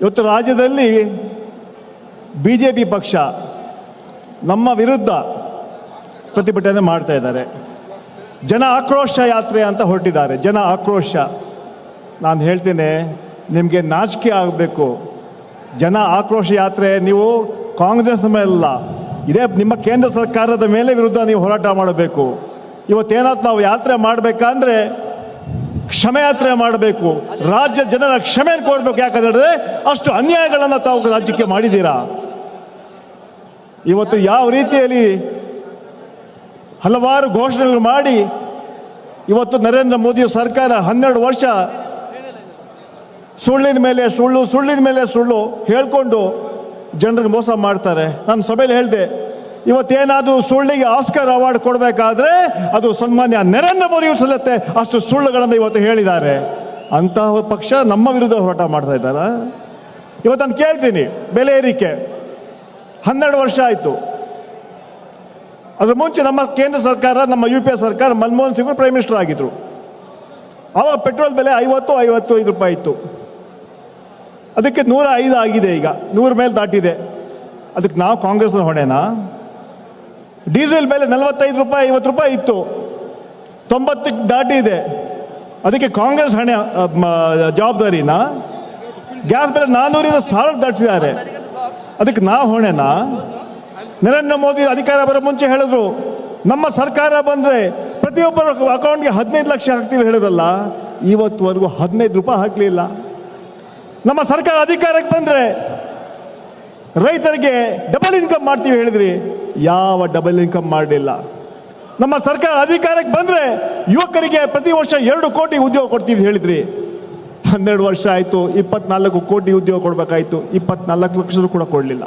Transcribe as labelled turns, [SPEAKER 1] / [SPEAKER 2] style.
[SPEAKER 1] ಇವತ್ತು ರಾಜ್ಯದಲ್ಲಿ B J P ಪಕ್ಷ ನಮ್ಮ ವಿರುದ್ಧ ಪ್ರತಿಭಟನೆ ಮಾಡ್ತಾ ಇದ್ದಾರೆ. ಜನ ಆಕ್ರೋಶ ಯಾತ್ರೆ ಅಂತ ಹೊರಟಿದ್ದಾರೆ. ಜನ ಆಕ್ರೋಶ. ನಾನು ಹೇಳ್ತೇನೆ, ನಿಮಗೆ ನಾಚಿಕೆ ಆಗಬೇಕು. ಜನ ಆಕ್ರೋಶ ಯಾತ್ರೆ ನೀವು ಕಾಂಗ್ರೆಸ್ ಮೇಲಲ್ಲ, ಇದೇ ನಿಮ್ಮ ಕೇಂದ್ರ ಸರ್ಕಾರದ ಮೇಲೆ ವಿರುದ್ಧ ನೀವು ಹೋರಾಟ ಮಾಡಬೇಕು. ಇವತ್ತೇನಾದ್ರು ನಾವು ಯಾತ್ರೆ ಮಾಡಬೇಕಂದ್ರೆ ಕ್ಷಮೆ ಯಾತ್ರೆ ಮಾಡಬೇಕು. ರಾಜ್ಯ ಜನರ ಕ್ಷಮೆ ಕೋರ್ಬೇಕು. ಯಾಕಂದ್ರೆ ಅಷ್ಟು ಅನ್ಯಾಯಗಳನ್ನು ತಾವು ರಾಜ್ಯಕ್ಕೆ ಮಾಡಿದ್ದೀರಾ? ಇವತ್ತು ಯಾವ ರೀತಿಯಲ್ಲಿ ಹಲವಾರು ಘೋಷಣೆಗಳು ಮಾಡಿ ಇವತ್ತು ನರೇಂದ್ರ ಮೋದಿ ಸರ್ಕಾರ ಹನ್ನೆರಡು ವರ್ಷ ಸುಳ್ಳಿನ ಮೇಲೆ ಸುಳ್ಳು, ಸುಳ್ಳಿನ ಮೇಲೆ ಸುಳ್ಳು ಹೇಳ್ಕೊಂಡು ಜನರಿಗೆ ಮೋಸ ಮಾಡ್ತಾರೆ. ನಾನು ಸಭೆಯಲ್ಲಿ ಹೇಳಿದೆ ಇವತ್ತೇನಾದರೂ ಸುಳ್ಳಿಗೆ ಆಸ್ಕರ್ ಅವಾರ್ಡ್ ಕೊಡಬೇಕಾದ್ರೆ ಅದು ಸನ್ಮಾನ್ಯ ನರೇಂದ್ರ ಮೋದಿಯು ಸಲ್ಲತ್ತೆ. ಅಷ್ಟು ಸುಳ್ಳುಗಳನ್ನು ಇವತ್ತು ಹೇಳಿದ್ದಾರೆ. ಅಂತಹ ಪಕ್ಷ ನಮ್ಮ ವಿರುದ್ಧ ಹೋರಾಟ ಮಾಡ್ತಾ ಇದ್ದಾರ? ಇವತ್ತು ನಾನು ಕೇಳ್ತೀನಿ, ಬೆಲೆ ಏರಿಕೆ. ಹನ್ನೆರಡು ವರ್ಷ ಆಯಿತು. ಅದ್ರ ಮುಂಚೆ ನಮ್ಮ ಕೇಂದ್ರ ಸರ್ಕಾರ, ನಮ್ಮ ಯು ಪಿ ಎ ಸರ್ಕಾರ ಮನಮೋಹನ್ ಸಿಂಗ್ ಪ್ರೈಮ್ ಮಿನಿಸ್ಟರ್ ಆಗಿದ್ರು. ಅವಾಗ ಪೆಟ್ರೋಲ್ ಬೆಲೆ ಐವತ್ತು ಐವತ್ತು ಐದು ರೂಪಾಯಿ ಇತ್ತು. ಅದಕ್ಕೆ ನೂರ ಐದು ಆಗಿದೆ ಈಗ. ನೂರ ಮೇಲೆ ದಾಟಿದೆ. ಅದಕ್ಕೆ ನಾವು ಕಾಂಗ್ರೆಸ್ನ ಹೊಣೆನಾ? ಡೀಸೆಲ್ ಬೆಲೆ ನಲವತ್ತೈದು ರೂಪಾಯಿ, ಐವತ್ತು ರೂಪಾಯಿ ಇತ್ತು. ತೊಂಬತ್ತಕ್ಕೆ ದಾಟಿದೆ ಅದಕ್ಕೆ ಕಾಂಗ್ರೆಸ್ ಹಣೆ ಜವಾಬ್ದಾರಿನ? ಗ್ಯಾಸ್ ಬೆಲೆ ನಾನ್ನೂರಿಂದ ಸಾವಿರ ದಾಟಿಸಿದ್ದಾರೆ. ಅದಕ್ಕೆ ನಾವು ಹೊಣೆನಾ? ನರೇಂದ್ರ ಮೋದಿ ಅಧಿಕಾರ ಬರೋ ಮುಂಚೆ ಹೇಳಿದ್ರು, ನಮ್ಮ ಸರ್ಕಾರ ಬಂದ್ರೆ ಪ್ರತಿಯೊಬ್ಬರ ಅಕೌಂಟ್ಗೆ ಹದಿನೈದು ಲಕ್ಷ ಹಾಕ್ತೀವಿ ಹೇಳಿದ್ರಲ್ಲ, ಇವತ್ತುವರೆಗೂ ಹದಿನೈದು ರೂಪಾಯಿ ಹಾಕಲಿಲ್ಲ. ನಮ್ಮ ಸರ್ಕಾರ ಅಧಿಕಾರಕ್ಕೆ ಬಂದ್ರೆ ರೈತರಿಗೆ ಡಬಲ್ ಇನ್ಕಮ್ ಮಾಡ್ತೀವಿ ಹೇಳಿದ್ರಿ. ಯಾವ ಡಬಲ್ ಇನ್ಕಮ್ ಮಾಡಲಿಲ್ಲ. ನಮ್ಮ ಸರ್ಕಾರ ಅಧಿಕಾರಕ್ಕೆ ಬಂದ್ರೆ ಯುವಕರಿಗೆ ಪ್ರತಿ ವರ್ಷ ಎರಡು ಕೋಟಿ ಉದ್ಯೋಗ ಕೊಡ್ತೀವಿ ಹೇಳಿದ್ರಿ. ಹನ್ನೆರಡು ವರ್ಷ ಆಯಿತು, ಇಪ್ಪತ್ನಾಲ್ಕು ಕೋಟಿ ಉದ್ಯೋಗ ಕೊಡಬೇಕಾಯ್ತು, ಇಪ್ಪತ್ನಾಲ್ಕು ಲಕ್ಷ ಕೂಡ ಕೊಡಲಿಲ್ಲ.